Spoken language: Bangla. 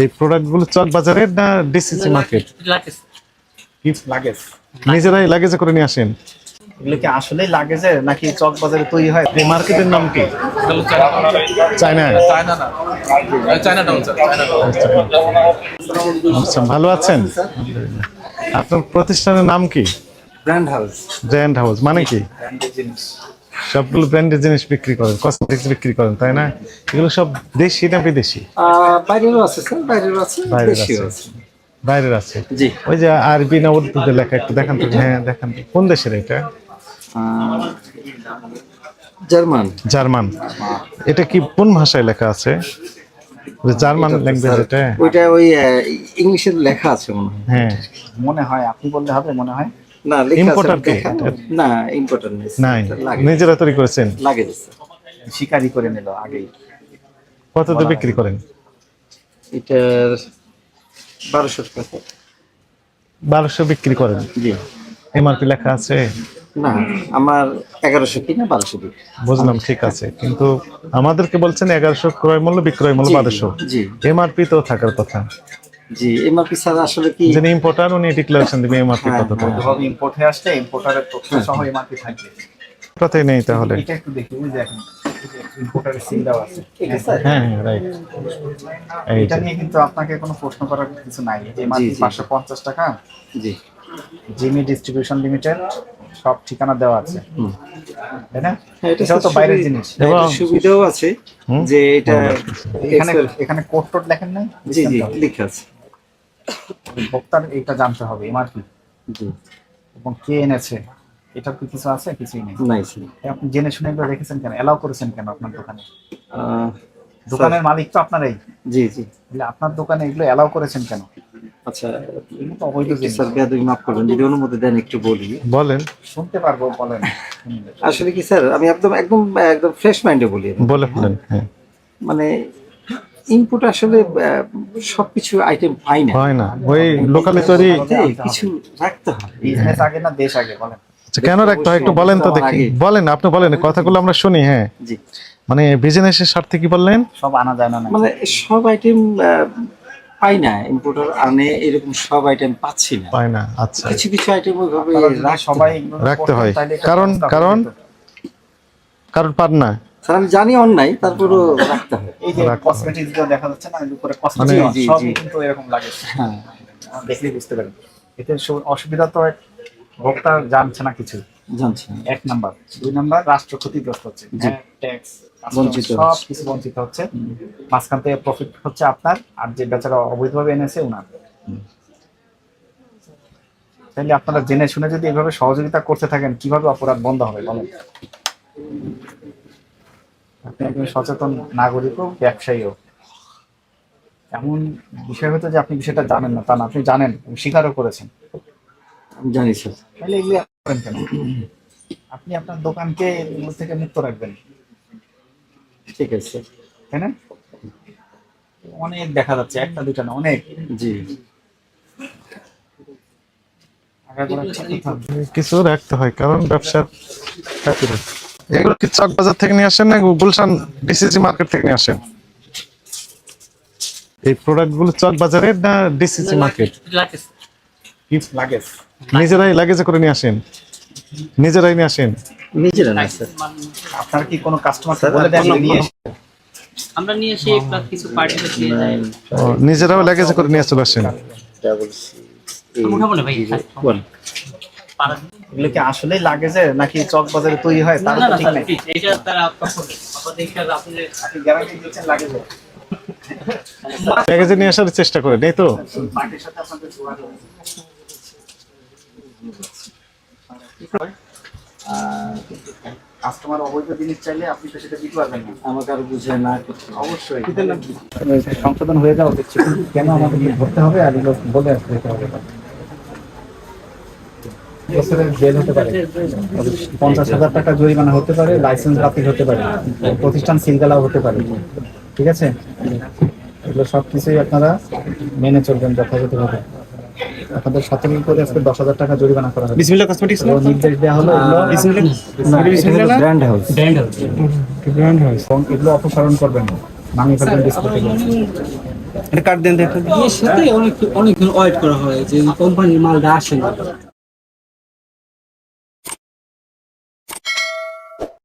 এই প্রোডাক্টগুলো চক বাজারের না ডিসিসি মার্কেট লাগেজ লাগেজ। নিজেরাই লাগেজে করে নিয়ে আসেন। এগুলো কি আসলেই লাগেজের নাকি চক বাজারে তৈরি হয়? এই মার্কেটের নাম কি? চায়না। চায়না? না। চায়না টাউন আচ্ছা। ভালো আছেন? আপনার প্রতিষ্ঠানের নাম কি? ব্র্যান্ড হাউস ব্র্যান্ড হাউস মানে কি? সবগুলো ব্র্যান্ডের জিনিস বিক্রি করেন কসমেটিক্স বিক্রি করেন তাই না? এগুলো সব দেশি না বিদেশি? বাইরেরও আছে স্যার বাইরেরও আছে বাইরের আছে। বাইরের আছে? জি। ওই যে আরবি না উর্দুতে লেখা একটু দেখান তো হ্যাঁ দেখান তো। কোন দেশের এটা? জার্মান। জার্মান। এটা কি কোন ভাষায় লেখা আছে? যে জার্মান ল্যাঙ্গুয়েজ এটা? ওইটা ওই ইংলিশের লেখা আছে মনে হয়। হ্যাঁ। মনে হয় আপনি বললে হবে মনে হয়। না লেখা কে? না ইম্পর্টেন্ট নাই নিজেরা তৈরি করেছেন? লাগে শিকারি করে নিল আগেই। কত দিয়ে বিক্রি করেন? এটার বারোশো টাকা। বারোশো বিক্রি করেন? জি। এমআরপি লেখা আছে? না আমার এগারোশো কিনা বারোশো বুঝলাম ঠিক আছে। কিন্তু আমাদেরকে বলছেন এগারোশো ক্রয় মূল্য বিক্রয় মূল্য বারোশো। এমআরপি তো থাকার কথা। জি এমআরপি ছাড়া আসলে কি যিনি ইম্পোর্টার উনি ডিক্লারেশন দিবে এমআরপি হ্যাঁ, কত টাকা। ইম্পোর্ট হয়ে আসলে ইম্পোর্টারের তথ্য সহ এমআরপি থাকবে। কথাই নেই তাহলে? এটা একটু দেখি ওই দেখেন ইম্পোর্টারের সিল দেওয়া আছে। হ্যাঁ হ্যাঁ রাইট এটা নিয়ে কিন্তু আপনাকে কোনো প্রশ্ন করার কিছু নাই। যে এমআরপি জি। পাঁচশো পঞ্চাশ টাকা। জি। জিমি ডিস্ট্রিবিউশন লিমিটেড সব ঠিকানা দেওয়া আছে। তাই না? হ্যাঁ, এটা এটাও তো বাইরের জিনিস। হ্যাঁ, সুবিধাও আছে যে এটা এখানে এখানে কোড টোড লেখেন নাই? জি জি লেখা আছে। ভোক্তার এটা জানতে হবে এমআরপি জি। এবং কে এনেছে? এটা কি কিছু আছে? কিছুই নেই। নাই আপনি জেনে শুনে এগুলো রেখেছেন কেন? এলাও করেছেন কেন আপনার দোকানে? আহ, দোকানের মালিক তো আপনারাই। জি জি। তাহলে আপনার দোকানে এগুলো এলাও করেছেন কেন? আচ্ছা অবৈধ স্যার বেয়াদবি মাফ করবেন যদি অনুমতি দেন একটু বলি। বলেন। শুনতে পারব বলেন। আসলে কি স্যার আমি একদম একদম একদম ফ্রেশ মাইন্ডে বলি। বলে ফেলেন হ্যাঁ। মানে ইনপুট আসলে আহ, সবকিছু আইটেম পাই না। হয় না। ওই লোকালি তৈরি কিছু রাখতে হয় বিজনেস আগে না দেশ আগে বলেন। আচ্ছা, কেন রাখতে হয়? একটু বলেন তো দেখি। বলেন আপনি বলেন কথাগুলো আমরা শুনি হ্যাঁ। জি। মানে বিজনেসের স্বার্থে কি বললেন? সব আনা যায় না মানে সব আইটেম পাই না। ইম্পোর্টার আনে এরকম সব আইটেম পাচ্ছি না। পায় না আচ্ছা। কিছু কিছু আইটেম ওইভাবে সবাই রাখতে হয়। কারণ- কারণ? কারণ পান না। স্যার আমি জানি অন্যায় তারপরও রাখতে হয় এই যে কসমেটিক্সগুলো দেখা যাচ্ছে না উপরে মানে- কসমেটিক্স জি। কিন্তু এরকম লাগে। হ্যাঁ। দেখলেই বুঝতে পারেন এতে অসুবিধা তো ভোক্তা জানছে না কিছু। জানছি। এক নাম্বার। দুই নাম্বার রাষ্ট্র ক্ষতিগ্রস্ত হচ্ছে। ট্যাক্স বঞ্চিত সব কিছু বঞ্চিত হচ্ছে। মাঝখান থেকে প্রফিট হচ্ছে আপনার আর যে বেচারা অবৈধভাবে এনেছে উনার। তাহলে আপনারা জেনে শুনে যদি এভাবে সহযোগিতা করতে থাকেন কীভাবে অপরাধ বন্ধ হবে বলেন? আপনি একজন সচেতন নাগরিকও ব্যবসায়ীও। এমন বিষয় হতো যে আপনি বিষয়টা জানেন না তা না আপনি জানেন স্বীকারও করেছেন। আমি জানি স্যার। তাহলে এগুলি করেন কেন? আপনি আপনার দোকানকে এগুলো থেকে মুক্ত রাখবেন। ঠিক আছে তাই না? অনেক দেখা যাচ্ছে একটা দুটা না অনেক। জি। কিছু রাখতে হয় কারণ ব্যবসার খাতিরে। এগুলো কি চক বাজার থেকে নিয়ে আসেন না গুলশান ডিসিসি মার্কেট থেকে নিয়ে আসেন? এই প্রোডাক্টগুলো চক বাজারের না ডিসিসি মার্কেট লাগেজ নিজেরাই লাগেজে করে নিয়ে আসেন? নিজেরাই নিয়ে আসেন? নিজেরা না স্যার আপনার কি কোনো কাস্টমার বলে দেন নিয়ে কোনো- এসে? আমরা নিয়ে এসে প্লাস কিছু পার্টিতে দিয়ে যাই। নিজেরাও লাগেজে করে নিয়ে চলে আসেন? ডাবল সি উঠাবো না ভাই পারা এগুলো কি লাগেজে নাকি চক বাজারে তৈরি হয়? তার তো ঠিক নাই। এটা তারা আপনার আপনি আপনি গ্যারান্টি দিচ্ছেন লাগেজে লাগেজে নিয়ে আসার চেষ্টা করেন এই তো? পার্টির সাথে আপনাদের যোগাযোগ আছে। কাস্টমার অবৈধ জিনিস চাইলে আপনি তো সেটা দিতে পারবেন না। আমাকে আর বুঝে না অবশ্যই। সংশোধন হয়ে যাওয়া উচিত কেন আমাদের ধরতে হবে? আর এগুলো বলে আসতে হবে। বছরের জেল হতে পারে। পঞ্চাশ হাজার টাকা জরিমানা হতে পারে লাইসেন্স বাতিল হতে পারে প্রতিষ্ঠান সিলগালাও হতে পারে। ঠিক আছে? এগুলো সব কিছুই আপনারা মেনে চলবেন যথাযথভাবে। আপনাদের সতেরো করে আজকে দশ হাজার টাকা জরিমানা করা হবে। বিসমিল্লাহ কসমেটিক্স নির্দেশ দেওয়া হলো এগুলো ব্র্যান্ড হাউস ব্র্যান্ড হাউস এবং এগুলো অপসারণ করবেন না। ফেলবেন ডিসপ্লে এটা কার্ড দেন দেখো এর সাথে অনেক অনেকক্ষণ ওয়েট করা হয় যে কোম্পানির মালটা আসে না।